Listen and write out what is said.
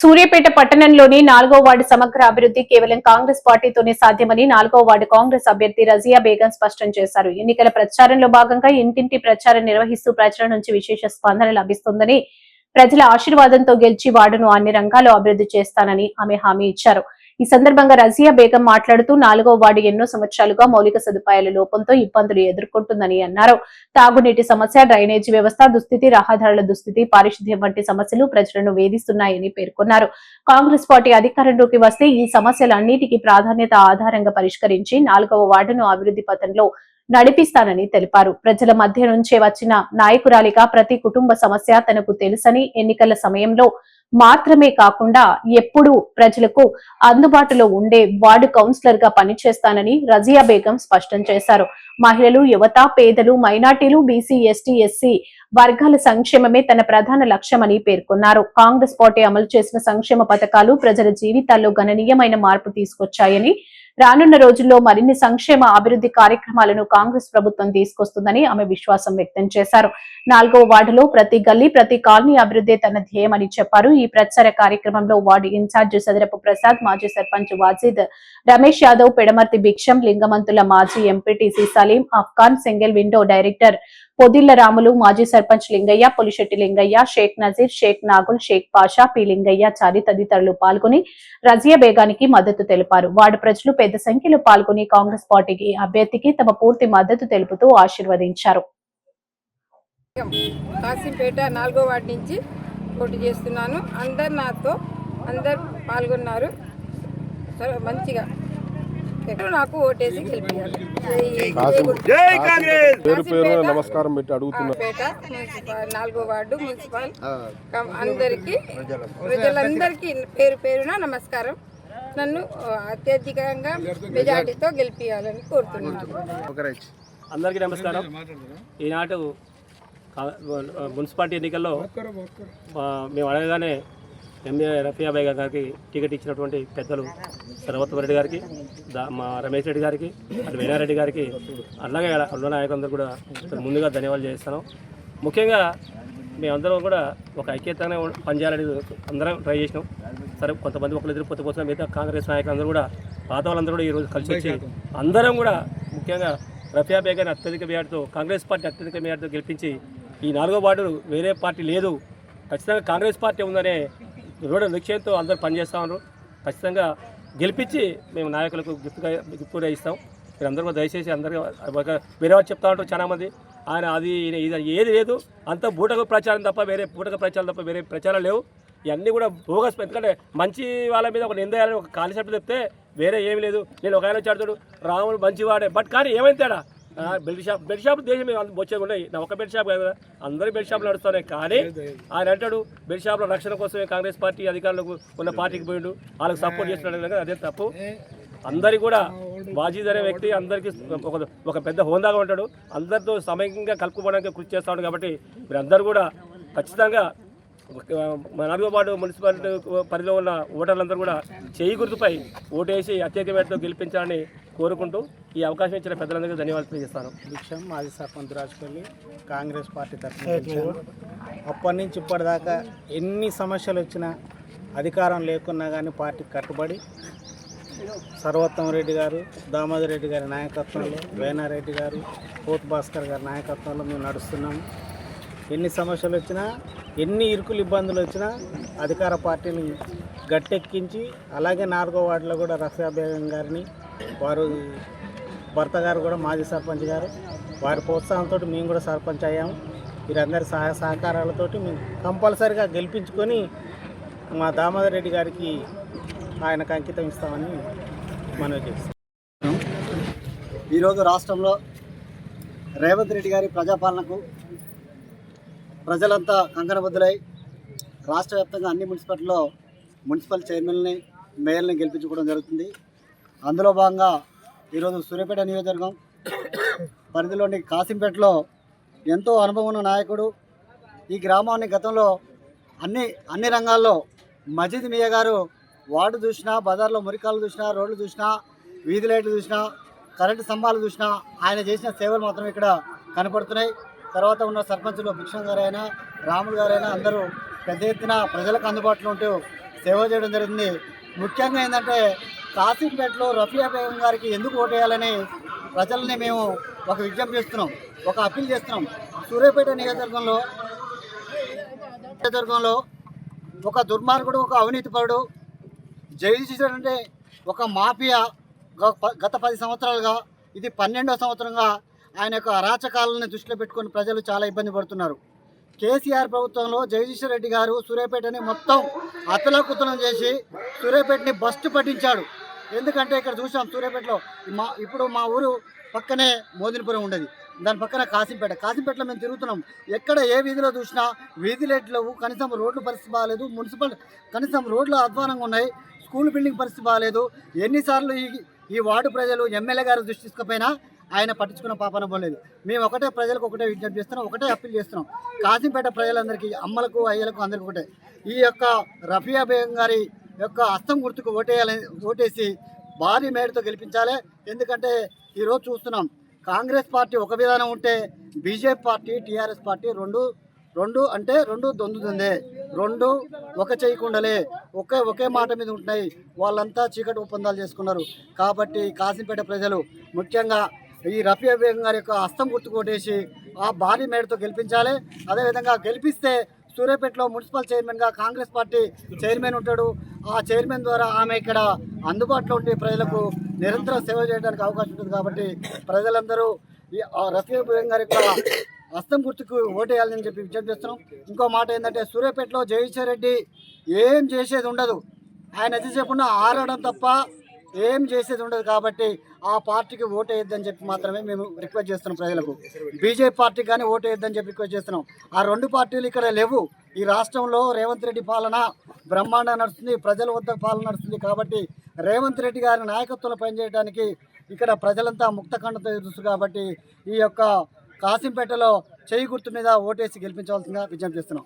సూర్యాపేట పట్టణంలోని నాలుగో వార్డు సమగ్ర అభివృద్ధి కేవలం కాంగ్రెస్ పార్టీతోనే సాధ్యమని నాలుగో వార్డు కాంగ్రెస్ అభ్యర్థి రజియా బేగం స్పష్టం చేశారు. ఎన్నికల ప్రచారంలో భాగంగా ఇంటింటి ప్రచారం నిర్వహిస్తూ ప్రజల నుంచి విశేష స్పందన లభిస్తుందని ప్రజల ఆశీర్వాదంతో గెలిచి వార్డును అన్ని రంగాల్లో అభివృద్ధి చేస్తానని ఆమె హామీ ఇచ్చారు. ఈ సందర్భంగా రజియా బేగం మాట్లాడుతూ నాలుగో వార్డు ఎన్నో సంవత్సరాలుగా మౌలిక సదుపాయాల లోపంతో ఇబ్బందులు ఎదుర్కొంటుందని అన్నారు. తాగునీటి సమస్య డ్రైనేజీ వ్యవస్థ దుస్థితి రహదారుల దుస్థితి పారిశుధ్యం వంటి సమస్యలు ప్రజలను వేధిస్తున్నాయని పేర్కొన్నారు. కాంగ్రెస్ పార్టీ అధికారంలోకి వస్తే ఈ సమస్యలన్నిటికీ ప్రాధాన్యత ఆధారంగా పరిష్కరించి నాలుగవ వార్డును అభివృద్ధి పథంలో నడిపిస్తానని తెలిపారు. ప్రజల మధ్య నుంచే వచ్చిన నాయకురాలిగా ప్రతి కుటుంబ సమస్య తనకు తెలుసని ఎన్నికల సమయంలో మాత్రమే కాకుండా ఎప్పుడూ ప్రజలకు అందుబాటులో ఉండే వార్డు కౌన్సిలర్గా పనిచేస్తానని రజియా బేగం స్పష్టం చేశారు. మహిళలు యువత పేదలు మైనార్టీలు బీసీ ఎస్టీ ఎస్సీ వర్గాల సంక్షేమమే తన ప్రధాన లక్ష్యమని పేర్కొన్నారు. కాంగ్రెస్ పార్టీ అమలు చేసిన సంక్షేమ పథకాలు ప్రజల జీవితాల్లో గణనీయమైన మార్పు తీసుకొచ్చాయని రానున్న రోజుల్లో మరిన్ని సంక్షేమ అభివృద్ధి కార్యక్రమాలను కాంగ్రెస్ ప్రభుత్వం తీసుకొస్తుందని ఆమె విశ్వాసం వ్యక్తం చేశారు. నాలుగవ వార్డులో ప్రతి గల్లీ ప్రతి కాలనీ అభివృద్ధి తన ధ్యేయమని చెప్పారు. ఈ ప్రచార కార్యక్రమంలో వార్డు ఇన్ఛార్జ్ సదరపు ప్రసాద్ మాజీ సర్పంచ్ వాజిద్ రమేష్ యాదవ్ పెడమర్తి భిక్షం లింగమంతుల మాజీ MPTC Saleem Afghan single window director Podilla Ramulu మాజీ సర్పంచ్ లింగయ్య పులిశెట్టి లింగయ్య షేక్ నజీర్ షేక్ నాగుల్ షేక్ పాషా పి లింగయ్య చారి తదితరులు పాల్గొని రజియా బేగానికి మద్దతు తెలిపారు. వార్డు ప్రజలు పెద్ద సంఖ్యలో పాల్గొని కాంగ్రెస్ పార్టీకి అభ్యర్థికి తమ పూర్తి మద్దతు తెలుపుతూ ఆశీర్వదించారు. కాశీపేట నాలుగో వార్డు నుంచి పోటీ చేస్తున్నాను. అందరు నాతో అందరు పాల్గొన్నారు. మంచిగా. నాకు ఓటేసి గెలిపించారు జై కాంగ్రెస్! పేరు పేరు నమస్కారం పెట్టి అడుగుతున్నా. నాలుగో వార్డు మున్సిపల్. అందరికీ ప్రజలందరికీ పేరు పేరున నమస్కారం. నన్ను అత్యధికంగా మెజార్టీతో గెలిపించాలని కోరుతున్నాను. అందరికీ నమస్కారం. ఈనాడు మున్సిపాలిటీ ఎన్నికల్లో మేము అడగగానే ఎంఏ రఫియాబాయ్ గారికి టికెట్ ఇచ్చినటువంటి పెద్దలు సర్వత్వ రెడ్డి గారికి దా మా రమేష్ రెడ్డి గారికి అటు వేణారెడ్డి గారికి అలాగే అన్న నాయకులందరూ కూడా ముందుగా ధన్యవాదాలు చేస్తాను ముఖ్యంగా మేమందరం కూడా ఒక ఐక్యతగానే ఉం- పనిచేయాలని అందరం ట్రై చేసినాం. సరే కొంతమంది ఒకరు ఇద్దరు కొత్త కోసం మిగతా కాంగ్రెస్ నాయకులందరూ కూడా పాత వాళ్ళందరూ కూడా ఈరోజు కలిసి వచ్చి అందరం కూడా ముఖ్యంగా రఫియా బేగాని అత్యధిక మేరతో కాంగ్రెస్ పార్టీ అత్యధిక మేరతో గెలిపించి ఈ నాలుగో వార్డు వేరే పార్టీ లేదు. ఖచ్చితంగా కాంగ్రెస్ పార్టీ ఉందనే దృఢ నిశ్చయంతో అందరూ పనిచేస్తా ఉన్నారు. ఖచ్చితంగా గెలిపించి మేము నాయకులకు గిఫ్ట్గా గిఫ్ట్ కూడా ఇస్తాం. మీరు అందరూ కూడా దయచేసి అందరూ ఒక వేరే వాళ్ళు చెప్తా ఉంటారు చాలా మంది ఆయన అది ఇది ఏది లేదు. అంత బూటక ప్రచారం తప్ప వేరే బూటక ప్రచారం తప్ప వేరే ప్రచారం లేవు. ఇవన్నీ కూడా బోగస్ ఎందుకంటే మంచి వాళ్ళ మీద ఒక నిందేయాలని ఒక కాన్సెప్ట్ చెప్తే వేరే ఏమీ లేదు. నేను ఒక ఆయన చాడుతాడు రాముడు మంచివాడే. బట్ కానీ ఏమైంది తేడా? ఆ, బెల్ట్ షాప్ బెల్ట్ షాప్ దేశం వచ్చేది ఉన్నాయి. నా ఒక బెల్ట్ షాప్ కాదు కదా. అందరూ బెల్ట్ షాపులు నడుస్తున్నాయి. కానీ ఆయన అంటాడు బెల్ట్ షాప్ల రక్షణ కోసమే కాంగ్రెస్ పార్టీ అధికారులకు ఉన్న పార్టీకి పోయిండు. వాళ్ళకి సపోర్ట్ చేస్తున్నాడు కదా అదే తప్పు. అందరికి కూడా బాజీద్ అనే వ్యక్తి అందరికీ ఒక ఒక పెద్ద హోందాగా ఉంటాడు. అందరితో సమయంగా కలుపుకోవడానికి కృషి చేస్తా ఉన్నాడు కాబట్టి మీరు అందరూ కూడా ఖచ్చితంగా నాలుగో వార్డు మున్సిపాలిటీ పరిధిలో ఉన్న ఓటర్లందరూ కూడా చేయి గుర్తుపై ఓటేసి అత్యధిక మేరతో గెలిపించాలని కోరుకుంటూ ఈ అవకాశం ఇచ్చిన పెద్దలందరికీ ధన్యవాదాలు తెలియజేస్తాను. భిక్షం మాజీ సర్పంచ్ రాజపల్లి కాంగ్రెస్ పార్టీ తరఫున అప్పటి నుంచి ఇప్పటిదాకా ఎన్ని సమస్యలు వచ్చినా అధికారం లేకున్నా కానీ పార్టీకి కట్టుబడి సర్వోత్తమ రెడ్డి గారు దామోదర్ రెడ్డి గారి నాయకత్వంలో వేనారెడ్డి గారు పోత్ భాస్కర్ గారి నాయకత్వంలో మేము నడుస్తున్నాము. ఎన్ని సమస్యలు వచ్చినా ఎన్ని ఇరుకులు ఇబ్బందులు వచ్చినా అధికార పార్టీని గట్టెక్కించి అలాగే నాలుగో వార్డులో కూడా రక్షాబేగం గారిని వారు భర్త గారు కూడా మాజీ సర్పంచ్ గారు వారి ప్రోత్సాహంతో మేము కూడా సర్పంచ్ అయ్యాము. వీరందరి సహాయ సహకారాలతోటి మేము కంపల్సరిగా గెలిపించుకొని మా దామోదర్ రెడ్డి గారికి ఆయనకు అంకితం ఇస్తామని మనవి చేస్తాం ఈరోజు రాష్ట్రంలో రేవంత్ రెడ్డి గారి ప్రజాపాలనకు ప్రజలంతా కంకణబద్దులై రాష్ట్ర వ్యాప్తంగా అన్ని మున్సిపాలిటీలో మున్సిపల్ చైర్మన్ని మేయర్ని గెలిపించుకోవడం జరుగుతుంది. అందులో భాగంగా ఈరోజు సూర్యాపేట నియోజకవర్గం పరిధిలోని కాసింపేటలో ఎంతో అనుభవం ఉన్న నాయకుడు ఈ గ్రామాన్ని గతంలో అన్ని అన్ని రంగాల్లో మజీద్ మియా గారు వార్డు చూసినా బజార్లో మురికాలు చూసినా రోడ్లు చూసినా వీధి లైట్లు చూసినా కరెంటు స్తంభాలు చూసినా ఆయన చేసిన సేవలు మాత్రం ఇక్కడ కనపడుతున్నాయి. తర్వాత ఉన్న సర్పంచులు భిక్షం గారైనా రాములు గారైనా అందరూ పెద్ద ఎత్తున ప్రజలకు అందుబాటులో ఉంటూ సేవ చేయడం జరిగింది. ముఖ్యంగా ఏంటంటే కాసింపేటలో రఫియా బేగం గారికి ఎందుకు ఓటేయాలని ప్రజల్ని మేము ఒక విజ్ఞప్తి చేస్తున్నాం ఒక అప్పీల్ చేస్తున్నాం. సూర్యాపేట నియోజకవర్గంలో నియోజకవర్గంలో ఒక దుర్మార్గుడు ఒక అవినీతిపరుడు జగదీశ్వర్ అంటే ఒక మాఫియా గత పది సంవత్సరాలుగా ఇది పన్నెండో సంవత్సరంగా ఆయన యొక్క అరాచకాలను దృష్టిలో పెట్టుకొని ప్రజలు చాలా ఇబ్బంది పడుతున్నారు. కేసీఆర్ ప్రభుత్వంలో జగదీశ్వర్ రెడ్డి గారు సూర్యాపేటని మొత్తం అతలకుతలం చేసి సూర్యాపేటని బస్టు పట్టించాడు. ఎందుకంటే ఇక్కడ చూసాం సూర్యాపేటలో మా ఇప్పుడు మా ఊరు పక్కనే మోదినపురం ఉండేది. దాని పక్కన కాసింపేట. కాసింపేటలో మేము తిరుగుతున్నాం. ఎక్కడ ఏ వీధిలో చూసినా వీధి లైట్లు లేవు. కనీసం రోడ్లు పరిస్థితి బాగాలేదు. మున్సిపల్ కనీసం రోడ్లు అధ్వానంగా ఉన్నాయి. స్కూల్ బిల్డింగ్ పరిస్థితి బాగాలేదు. ఎన్నిసార్లు ఈ ఈ వార్డు ప్రజలు ఎమ్మెల్యే గారు దృష్టి తీసుకుపోయినా ఆయన పట్టించుకున్న పాపన పోలేదు మేము ఒకటే ప్రజలకు ఒకటే విజ్ఞప్తి చేస్తున్నాం ఒకటే అప్పీల్ చేస్తున్నాం. కాసింపేట ప్రజలందరికీ అమ్మలకు అయ్యలకు అందరికీ ఒకటే. ఈ యొక్క రఫియా బేగం గారి యొక్క హస్తం గుర్తుకు ఓటేయాలని ఓటేసి భారీ మేరతో గెలిపించాలి. ఎందుకంటే ఈరోజు చూస్తున్నాం కాంగ్రెస్ పార్టీ ఒక విధానం ఉంటే బీజేపీ పార్టీ టీఆర్ఎస్ పార్టీ రెండు రెండు అంటే రెండు దొందుతుంది. రెండు ఒక చేయకుండలే ఒకే ఒకే మాట మీద ఉంటున్నాయి. వాళ్ళంతా చీకటి ఒప్పందాలు చేసుకున్నారు. కాబట్టి కాసింపేట ప్రజలు ముఖ్యంగా ఈ రఫీ బేగం గారి యొక్క హస్తం గుర్తు కొట్టేసి ఆ భారీ మేడతో గెలిపించాలి. అదేవిధంగా గెలిపిస్తే సూర్యాపేటలో మున్సిపల్ చైర్మన్గా కాంగ్రెస్ పార్టీ చైర్మన్ ఉంటాడు. ఆ చైర్మన్ ద్వారా ఆమె ఇక్కడ అందుబాటులో ఉండే ప్రజలకు నిరంతరం సేవ చేయడానికి అవకాశం ఉంటుంది కాబట్టి ప్రజలందరూ ఈ ఆ రఫియా బేగం గారి యొక్క హస్తం గుర్తుకు ఓటేయాలని చెప్పి విజ్ఞప్తి చేస్తున్నాం. ఇంకో మాట ఏంటంటే సూర్యాపేటలో జయశ్వర్ రెడ్డి ఏం చేసేది ఉండదు. ఆయన ఎంతసేపున్నా ఆడడం తప్ప ఏం చేసేది ఉండదు కాబట్టి ఆ పార్టీకి ఓటేయొద్దని చెప్పి మాత్రమే మేము రిక్వెస్ట్ చేస్తున్నాం ప్రజలకు. బీజేపీ పార్టీకి కానీ ఓటు వేయొద్దని చెప్పి రిక్వెస్ట్ చేస్తున్నాం. ఆ రెండు పార్టీలు ఇక్కడ లేవు. ఈ రాష్ట్రంలో రేవంత్ రెడ్డి పాలన బ్రహ్మాండ నడుస్తుంది ప్రజల వద్ద పాలన నడుస్తుంది కాబట్టి రేవంత్ రెడ్డి గారి నాయకత్వంలో పనిచేయడానికి ఇక్కడ ప్రజలంతా ముక్త కండతో ఎదురు కాబట్టి ఈ యొక్క కాసింపేటలో చేయి గుర్తు మీద ఓటేసి గెలిపించవలసిందిగా విజ్ఞప్తి చేస్తున్నాం.